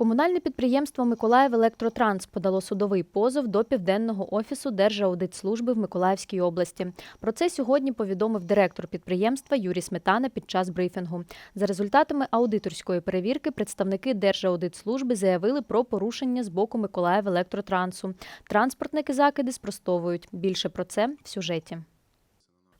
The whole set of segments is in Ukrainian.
Комунальне підприємство Миколаїв Електротранс подало судовий позов до південного офісу Держаудитслужби в Миколаївській області. Про це сьогодні повідомив директор підприємства Юрій Сметана під час брифінгу. За результатами аудиторської перевірки представники Держаудитслужби заявили про порушення з боку Миколаїв Електротрансу. Транспортники закиди спростовують. Більше про це в сюжеті.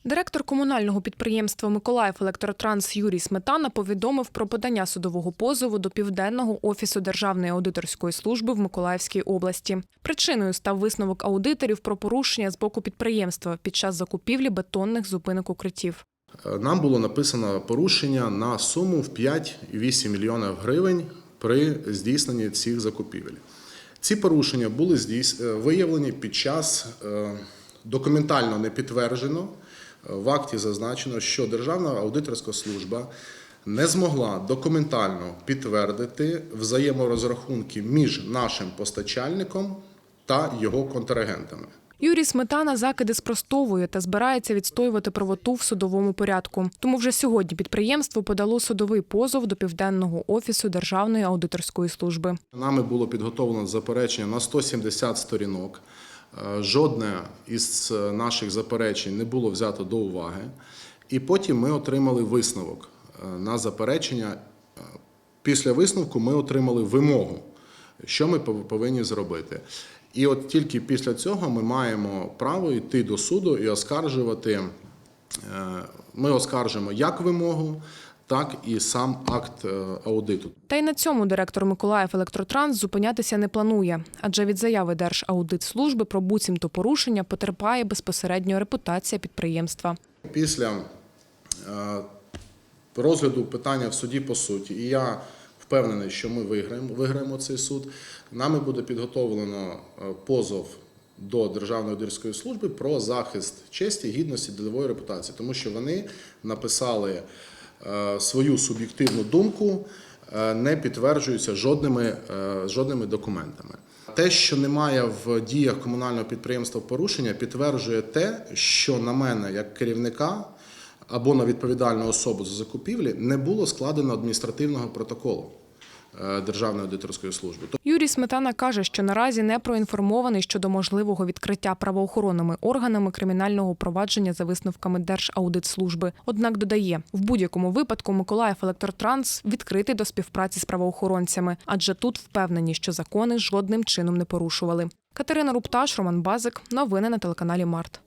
Директор комунального підприємства Миколаїв Електротранс Юрій Сметана повідомив про подання судового позову до південного офісу Державної аудиторської служби в Миколаївській області. Причиною став висновок аудиторів про порушення з боку підприємства під час закупівлі бетонних зупинок укриттів. Нам було написано порушення на суму в 5,8 мільйонів гривень при здійсненні цих закупівель. Ці порушення були е, виявлені під час е, документально не підтверджено. В акті зазначено, що Державна аудиторська служба не змогла документально підтвердити взаєморозрахунки між нашим постачальником та його контрагентами. Юрій Сметана закиди спростовує та збирається відстоювати правоту в судовому порядку. Тому вже сьогодні підприємство подало судовий позов до південного офісу Державної аудиторської служби. Нами було підготовлено заперечення на 170 сторінок. Е, Жодне із е, наших заперечень не було взято до уваги. І потім ми отримали висновок е, на заперечення. Після висновку ми отримали вимогу, що ми повинні зробити. І от тільки після цього ми маємо право йти до суду і оскаржувати. Ми оскаржимо як вимогу, так і сам акт е, аудиту. Та й на цьому директор Миколаїв Електротранс зупинятися не планує, адже від заяви Держаудитслужби про буцімто порушення потерпає безпосередньо репутація підприємства. Після е, розгляду питання в суді по суті, і я впевнений, що ми виграємо, виграємо цей суд. Нами буде підготовлено е, позов до Державної аудиторської служби про захист честі, гідності, ділової репутації, тому що вони написали свою суб'єктивну думку, е, не підтверджуються жодними, е, жодними документами. Те, що немає в діях комунального підприємства порушення, підтверджує те, що на мене, як керівника або на відповідальну особу за закупівлі, не було складено адміністративного протоколу е, Державної аудиторської служби. Юрій Сметана каже, що наразі не проінформований щодо можливого відкриття правоохоронними органами кримінального провадження за висновками Держаудитслужби. Однак додає, в будь-якому випадку Миколаїв Електротранс відкритий до співпраці з правоохоронцями, адже тут впевнені, що закони жодним чином не порушували. Катерина Рупташ, Роман Базик. Новини на телеканалі Март.